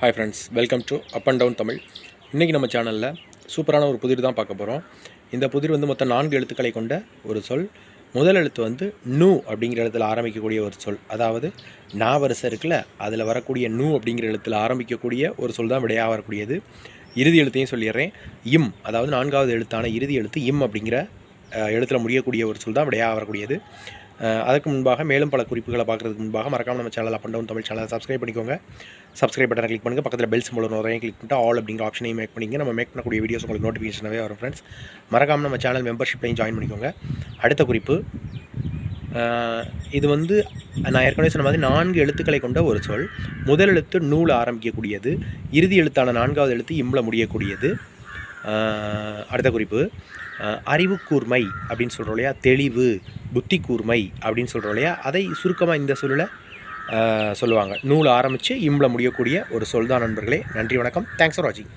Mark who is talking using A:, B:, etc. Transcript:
A: Hi friends welcome to up and down Tamil இன்றைக்கி நம்ம சேனலில் சூப்பரான ஒரு புதிர் தான் பார்க்க போகிறோம் இந்த புதிர் வந்து மொத்தம் நான்கு எழுத்துக்களை கொண்ட ஒரு சொல். முதல் எழுத்து வந்து நூ அப்படிங்கிற எழுத்துல ஆரம்பிக்கக்கூடிய ஒரு சொல். அதாவது நா வரிசை இருக்குல்ல அதில் வரக்கூடிய நூ அப்படிங்கிற எழுத்தில் ஆரம்பிக்கக்கூடிய ஒரு சொல் தான் விடையாக வரக்கூடியது. இறுதி எழுத்தையும் சொல்லிடுறேன். இம் அதாவது நான்காவது எழுத்தான இறுதி எழுத்து இம் அப்படிங்கிற எழுத்தில் முடியக்கூடிய ஒரு சொல் தான் விடையாக வரக்கூடியது. அதற்கு முன்பாக மேலும் பல குறிப்புகளை பார்க்குறதுக்கு முன்பாக மறக்காமல் நம்ம channel up and down Tamil சேனலை சப்ஸ்கிரைப் பண்ணிக்கோங்க. சப்ஸ்கிரைப் பட்டனை கிளிக் பண்ணுங்கள் பக்கத்தில் பெல் சிம்பிள் வரையும் கிளிக் பண்ணிட்டு ஆல் அப்படிங்கிற ஆப்ஷனையும் மேக் பண்ணிங்க. நம்ம மேக் பண்ணக்கூடிய வீடியோஸ் உங்களுக்கு நோட்டிஃபிகேஷனாகவே வரும் ஃப்ரெண்ட்ஸ் மறக்காமல் நம்ம சேனல் மெம்பர்ஷிப்லையும் ஜாயின் பண்ணிக்கோங்க. அடுத்த குறிப்பு இது வந்து நான் ஏற்கனவே சொன்ன மாதிரி நான்கு எழுத்துக்களை கொண்ட ஒரு சொல். முதல் எழுத்து நூல் ஆரம்பிக்கக்கூடியது. இறுதி எழுத்தான நான்காவது எழுத்து இம்ல முடியக்கூடியது. அடுத்த குறிப்பு. அறிவு கூர்மை அப்படின்னு சொல்கிறோம் இல்லையா? தெளிவு புத்தி கூர்மை அப்படின்னு சொல்கிறோம் இல்லையா? அதை சுருக்கமாக இந்த சொல்லில் சொல்லுவாங்க. நூல் ஆரம்பித்து இம்ல முடியக்கூடிய ஒரு சொல் தான் நண்பர்களே. நன்றி வணக்கம். தேங்க்ஸ் ஃபார் வாட்சிங்